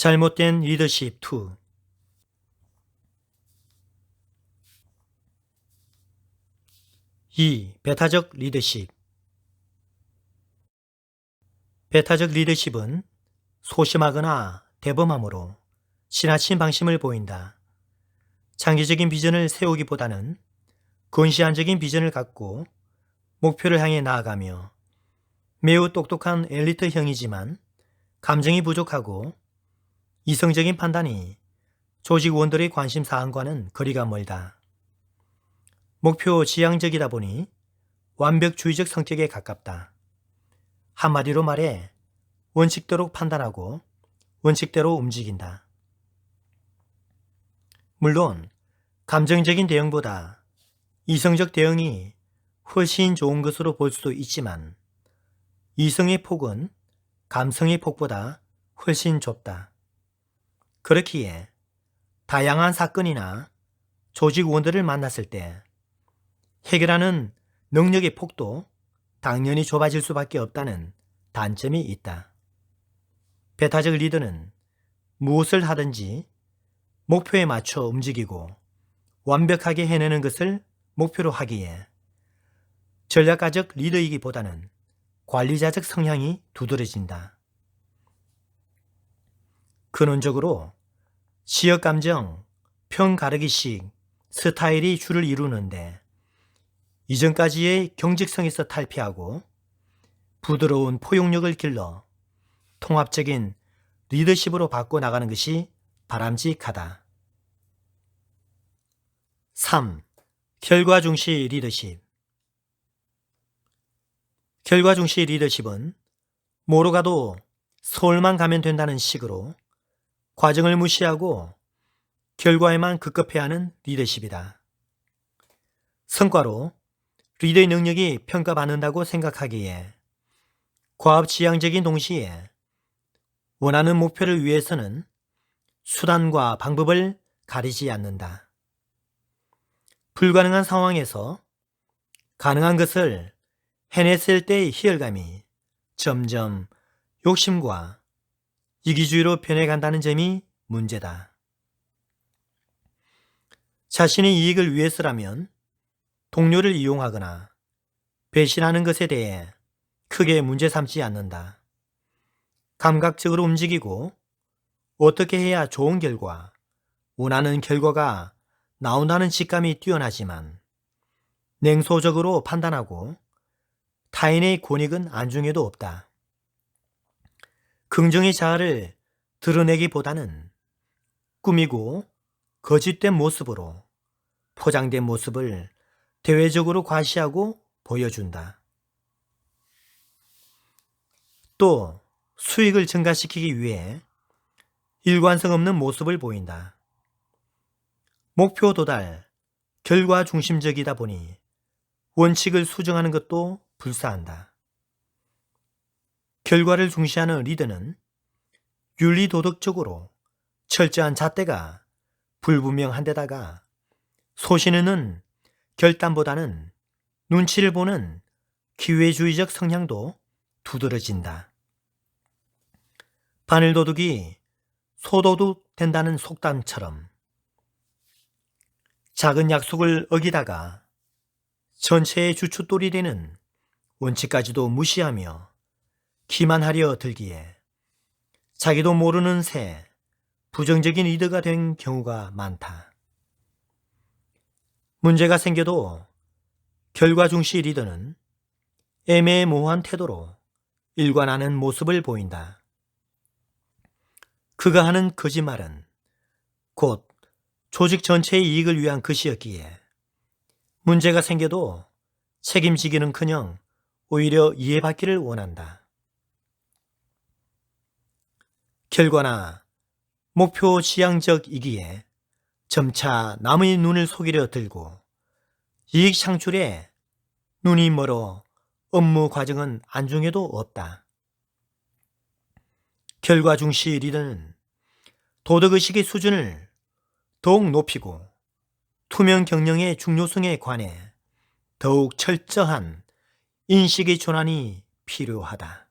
잘못된 리더십 2 2. 배타적 리더십 배타적 리더십은 소심하거나 대범함으로 지나친 방심을 보인다. 장기적인 비전을 세우기보다는 건시안적인 비전을 갖고 목표를 향해 나아가며 매우 똑똑한 엘리트형이지만 감정이 부족하고 이성적인 판단이 조직원들의 관심 사항과는 거리가 멀다. 목표 지향적이다 보니 완벽주의적 성격에 가깝다. 한마디로 말해 원칙대로 판단하고 원칙대로 움직인다. 물론 감정적인 대응보다 이성적 대응이 훨씬 좋은 것으로 볼 수도 있지만 이성의 폭은 감성의 폭보다 훨씬 좁다. 그렇기에 다양한 사건이나 조직원들을 만났을 때 해결하는 능력의 폭도 당연히 좁아질 수밖에 없다는 단점이 있다. 배타적 리더는 무엇을 하든지 목표에 맞춰 움직이고 완벽하게 해내는 것을 목표로 하기에 전략가적 리더이기보다는 관리자적 성향이 두드러진다. 근원적으로 지역 감정, 편 가르기식, 스타일이 주를 이루는데 이전까지의 경직성에서 탈피하고 부드러운 포용력을 길러 통합적인 리더십으로 바꿔 나가는 것이 바람직하다. 3. 결과 중시 리더십 결과 중시 리더십은 뭐로 가도 서울만 가면 된다는 식으로 과정을 무시하고 결과에만 급급해야 하는 리더십이다. 성과로 리더의 능력이 평가받는다고 생각하기에 과업지향적인 동시에 원하는 목표를 위해서는 수단과 방법을 가리지 않는다. 불가능한 상황에서 가능한 것을 해냈을 때의 희열감이 점점 욕심과 이기주의로 변해간다는 점이 문제다. 자신의 이익을 위해서라면 동료를 이용하거나 배신하는 것에 대해 크게 문제 삼지 않는다. 감각적으로 움직이고 어떻게 해야 좋은 결과, 원하는 결과가 나온다는 직감이 뛰어나지만 냉소적으로 판단하고 타인의 권익은 안중에도 없다. 긍정의 자아를 드러내기보다는 꾸미고 거짓된 모습으로 포장된 모습을 대외적으로 과시하고 보여준다. 또 수익을 증가시키기 위해 일관성 없는 모습을 보인다. 목표 도달, 결과 중심적이다 보니 원칙을 수정하는 것도 불사한다. 결과를 중시하는 리더는 윤리도덕적으로 철저한 잣대가 불분명한 데다가 소신은 결단보다는 눈치를 보는 기회주의적 성향도 두드러진다. 바늘도둑이 소도둑 된다는 속담처럼 작은 약속을 어기다가 전체의 주춧돌이 되는 원칙까지도 무시하며 기만하려 들기에 자기도 모르는 새 부정적인 리더가 된 경우가 많다. 문제가 생겨도 결과 중시 리더는 애매모호한 태도로 일관하는 모습을 보인다. 그가 하는 거짓말은 곧 조직 전체의 이익을 위한 것이었기에 문제가 생겨도 책임지기는 커녕 오히려 이해받기를 원한다. 결과나 목표 지향적이기에 점차 남의 눈을 속이려 들고 이익 창출에 눈이 멀어 업무 과정은 안중에도 없다. 결과 중시 리더는 도덕의식의 수준을 더욱 높이고 투명 경영의 중요성에 관해 더욱 철저한 인식의 전환이 필요하다.